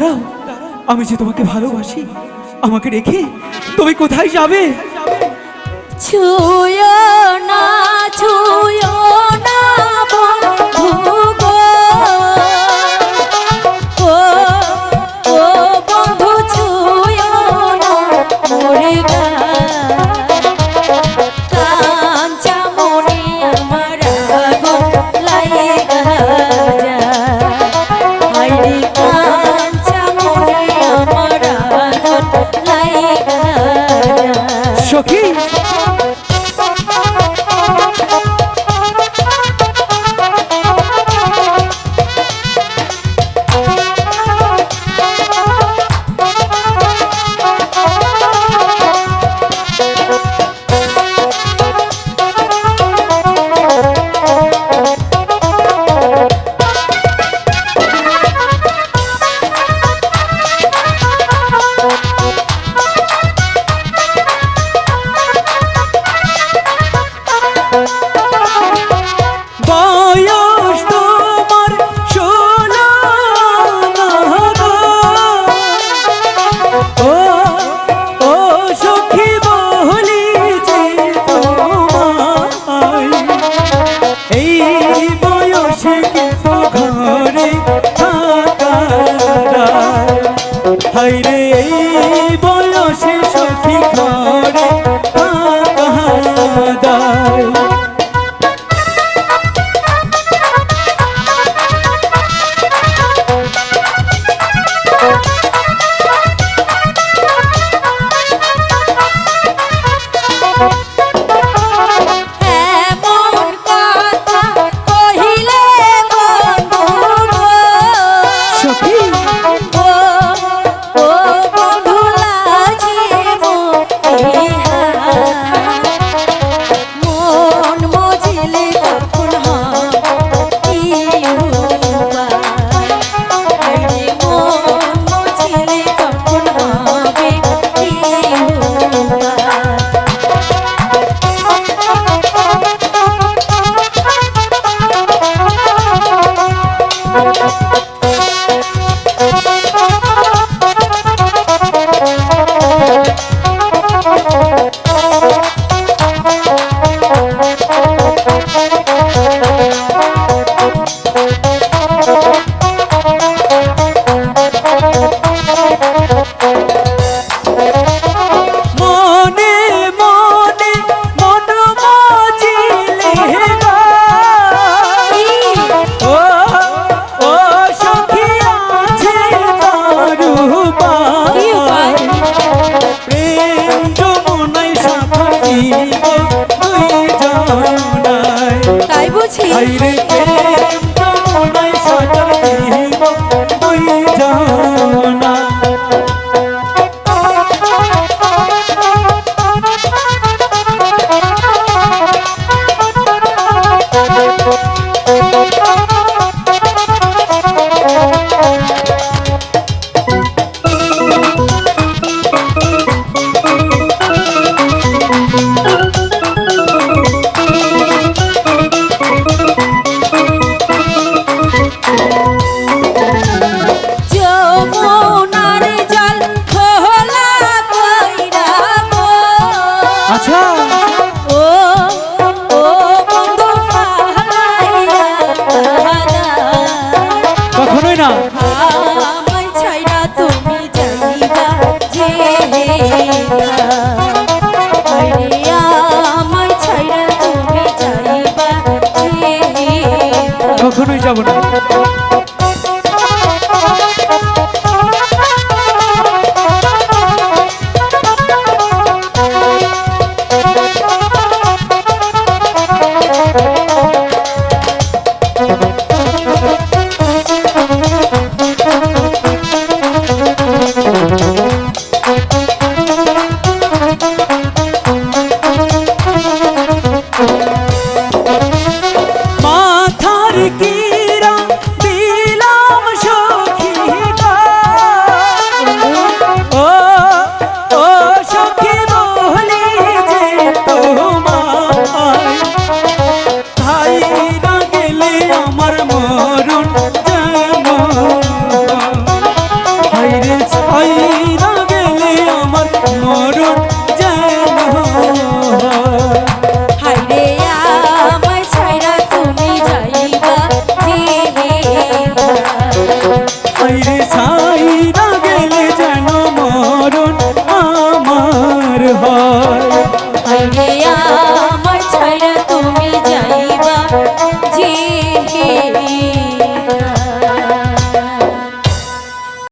দাঁড়াও আমি যে তোমাকে ভালোবাসি আমাকে রেখে তুমি কোথায় যাবে? ছুঁয় না না। সখী! বসে সখী করেছি 上。হয়।